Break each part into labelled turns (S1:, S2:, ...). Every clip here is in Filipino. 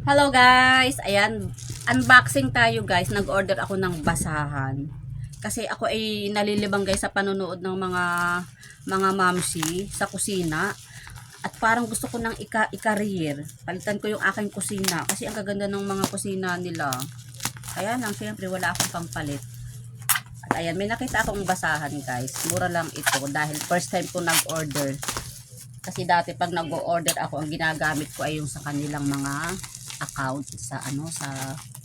S1: Hello guys! Ayan, unboxing tayo guys. Nag-order ako ng basahan. Kasi ako ay nalilibang guys sa panonood ng mga mga mamsi sa kusina. At parang gusto ko nang ika i-career. Palitan ko yung aking kusina. Kasi ang kaganda ng mga kusina nila. Kaya lang, syempre wala akong pangpalit. At ayan, may nakita akong basahan guys. Mura lang ito dahil first time ko nag-order. Kasi dati pag nag-order ako, ang ginagamit ko ay yung sa kanilang mga account sa ano sa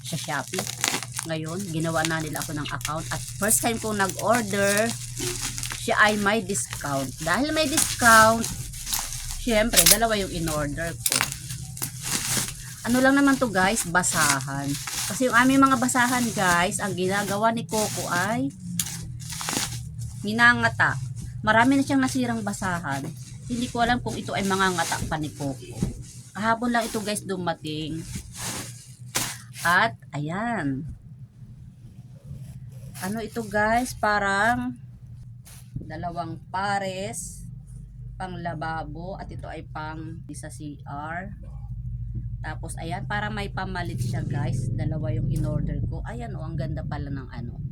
S1: sa Shopee. Ngayon, ginawa na nila ako ng account at first time kong nag-order, siya ay may discount. Dahil may discount, syempre, dalawa yung in-order ko. Ano lang naman to guys, basahan. Kasi yung aming mga basahan guys, ang ginagawa ni Coco ay minangata. Marami na siyang nasirang basahan. Hindi ko alam kung ito ay mangangata pa ni Coco. Kahapon lang ito guys dumating. At ayan. Ano ito guys? Parang dalawang pares pang lababo at ito ay pang sa CR. Tapos ayan, para may pamalit siya guys. Dalawa yung in-order ko. Ayan oh, ang ganda pala ng ano.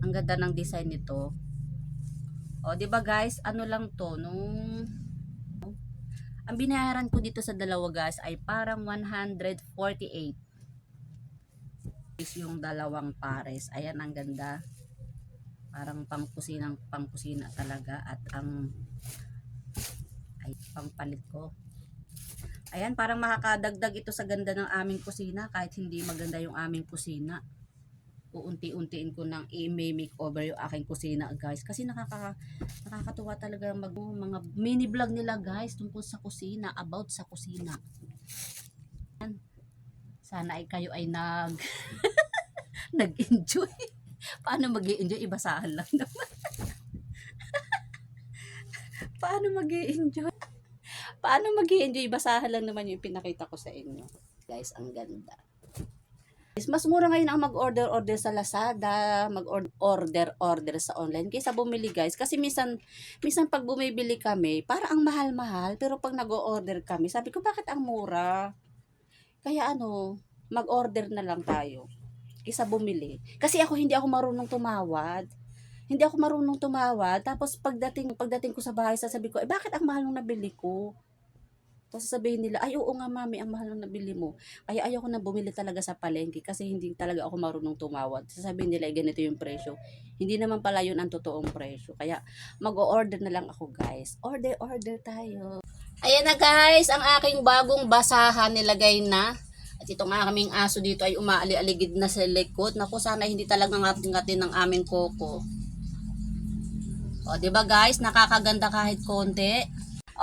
S1: Ang ganda ng design nito. O, di ba guys? Ano lang to nung ang binayaran ko dito sa dalawa guys ay parang 148 is yung dalawang pares. Ayan ang ganda. Parang pangkusinang pangkusina talaga at ang ay pangpalit ko. Ayan, parang makakadagdag ito sa ganda ng aming kusina kahit hindi maganda yung aming kusina. Uunti-untiin ko nang i-make over yung aking kusina guys. Kasi nakaka, nakakatuwa talaga mag mga mini vlog nila guys tungkol sa kusina, about sa kusina. Sana ay kayo ay nag nag-enjoy. Paano mag enjoy Ibasahan lang naman. Paano mag enjoy Paano mag enjoy Basahan lang naman yung pinakita ko sa inyo. Guys, ang ganda. Is mas mura ngayon ang mag-order order sa Lazada, mag-order order sa online kaysa bumili guys. Kasi minsan minsan pag bumibili kami, para ang mahal-mahal, pero pag nag-order kami, sabi ko bakit ang mura? Kaya ano, mag-order na lang tayo kaysa bumili. Kasi ako hindi ako marunong tumawad. Hindi ako marunong tumawad. Tapos pagdating pagdating ko sa bahay, sasabi ko, eh bakit ang mahal ng nabili ko? Tapos sasabihin nila, ay oo nga mami, ang mahal ng nabili mo. Kaya ayoko na bumili talaga sa palengke kasi hindi talaga ako marunong tumawad. Sasabihin nila, eh, ganito yung presyo. Hindi naman pala yun ang totoong presyo. Kaya mag-order na lang ako guys. Order, order tayo. Ayan na guys, ang aking bagong basahan nilagay na. At ito nga kaming aso dito ay umaali-aligid na sa likod. Naku, sana hindi talaga ngating-ngatin ng aming koko. O, ba guys, nakakaganda kahit konti.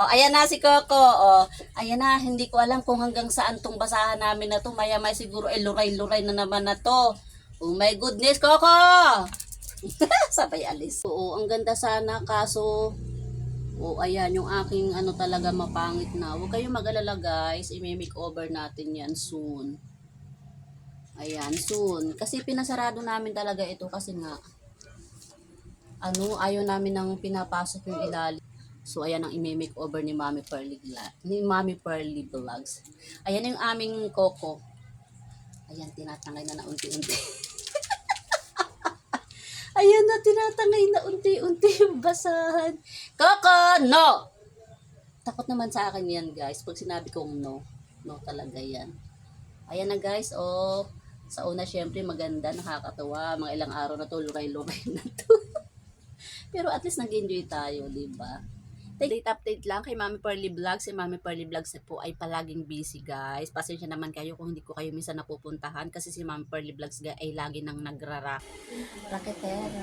S1: O, ayan na si Coco. O, ayan na, hindi ko alam kung hanggang saan tong basahan namin na to. Maya may siguro ay luray-luray na naman na to. Oh my goodness, Coco! Sabay alis. Oo, ang ganda sana kaso o ayan yung aking ano talaga mapangit na. Huwag kayong mag-alala guys, i-make over natin yan soon. Ayan, soon. Kasi pinasarado namin talaga ito kasi nga ano, ayaw namin nang pinapasok yung ilalim. So, ayan ang i-make over ni Mami Pearly. Ni Mami Pearly Vlogs. Ayan yung aming Coco. Ayan, tinatangay na na unti-unti. ayan na, tinatangay na unti-unti yung basahan. Coco, no! Takot naman sa akin yan, guys. Pag sinabi kong no, no talaga yan. Ayan na, guys. Oh, sa una, syempre, maganda, nakakatawa. Mga ilang araw na to, lukay-lukay na to. Pero at least nag-enjoy tayo, di ba? Date update lang kay Mami Pearly Vlogs. Si Mami Pearly Vlogs po ay palaging busy guys. Pasensya naman kayo kung hindi ko kayo minsan napupuntahan kasi si Mami Pearly Vlogs ay lagi nang nagrara. Raketera.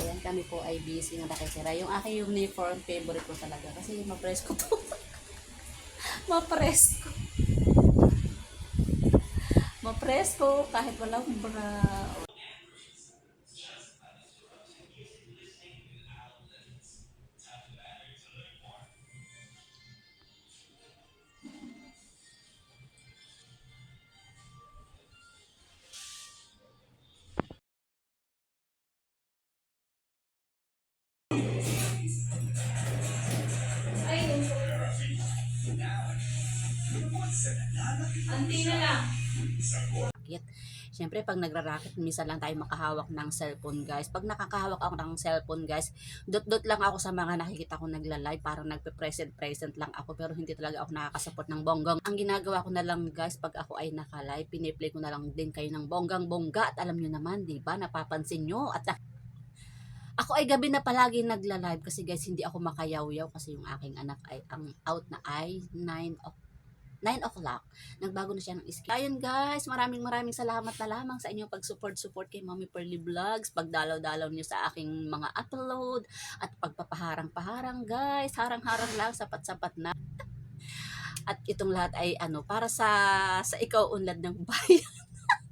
S1: Ayan kami po ay busy ng raketera. Yung aking uniform favorite ko talaga kasi mapresko to. mapresko. Mapresko kahit walang bra.
S2: Anti na lang.
S1: Siyempre, pag nagraraket, minsan lang tayo makahawak ng cellphone, guys. Pag nakakahawak ako ng cellphone, guys, dot-dot lang ako sa mga nakikita ko nagla-live. Parang nagpe-present-present lang ako, pero hindi talaga ako nakakasupport ng bonggong. Ang ginagawa ko na lang, guys, pag ako ay naka-live, piniplay ko na lang din kayo ng bonggang-bongga. At alam nyo naman, di ba, napapansin nyo. At na- ako ay gabi na palagi nagla-live kasi guys, hindi ako makayaw-yaw kasi yung aking anak ay ang out na ay 9 o'clock 9 o'clock. Nagbago na siya ng schedule. Ayun guys, maraming maraming salamat na lamang sa inyong pag-support-support kay Mommy Pearly Vlogs, pagdalaw-dalaw niyo sa aking mga upload, at pagpapaharang-paharang guys. Harang-harang lang, sapat-sapat na. At itong lahat ay ano, para sa sa ikaw unlad ng bayan.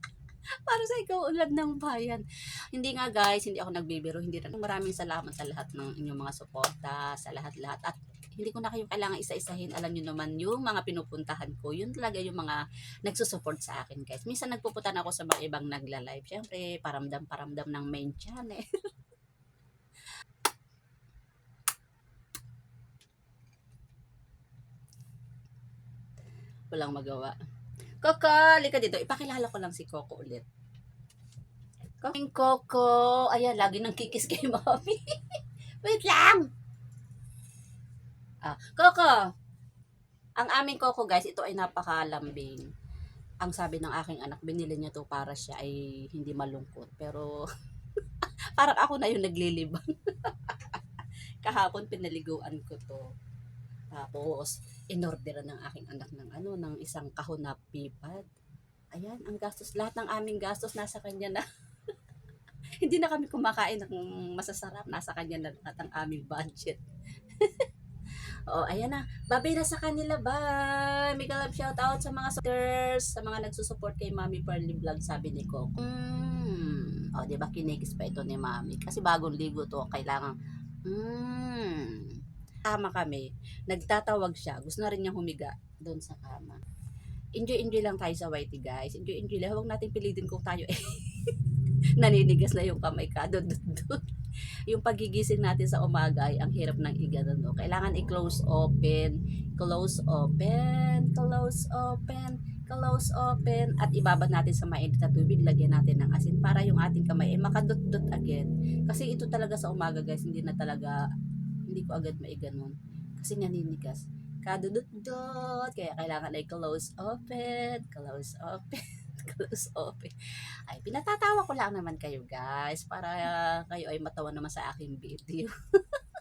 S1: para sa ikaw unlad ng bayan. Hindi nga guys, hindi ako nagbibiro, hindi na. Maraming salamat sa lahat ng inyong mga suporta, sa lahat-lahat. At hindi ko na kayo kailangan isa-isahin. Alam nyo naman yung mga pinupuntahan ko. Yun talaga yung mga nagsusupport sa akin guys. Minsan nagpupunta ako sa mga ibang nagla-live. Siyempre, paramdam-paramdam ng main channel. Walang magawa. Coco, lika dito. Ipakilala ko lang si Coco ulit. Coco, Coco. Ayan, lagi nang kikis kay mami. Wait lang! Ah, Coco. Ang aming Coco guys, ito ay napakalambing. Ang sabi ng aking anak, binili niya to para siya ay hindi malungkot. Pero parang ako na yung naglilibang. Kahapon pinaliguan ko to. Tapos, inorderan ng aking anak ng ano, ng isang kahon na pipad. Ayan, ang gastos, lahat ng aming gastos nasa kanya na. hindi na kami kumakain ng masasarap. Nasa kanya na lahat ang aming budget. Oh, ayan na. Babay na sa kanila. Bye! Mega love shout out sa mga supporters, sa mga nagsusupport kay Mami Pearly Vlog, sabi ni Coco. Mm. Oh, di ba kinigis pa ito ni Mami? Kasi bagong ligo to, kailangan mm. Tama kami. Nagtatawag siya. Gusto na rin niya humiga doon sa kama. Enjoy, enjoy lang tayo sa YT, guys. Enjoy, enjoy lang. Huwag natin pilitin kung tayo eh. naninigas na yung kamay ka. Doon yung pagigising natin sa umaga ay ang hirap ng iganon. No? Kailangan i-close open, close open, close open, close open, at ibabad natin sa mainit na tubig, lagyan natin ng asin para yung ating kamay ay makadot-dot again. Kasi ito talaga sa umaga guys, hindi na talaga, hindi ko agad maiganon. Kasi naninigas. Kadudot-dot, kaya kailangan ay close open, close open, close open. Ay, pinatatawa ko lang naman kayo guys para kayo ay matawa naman sa aking video.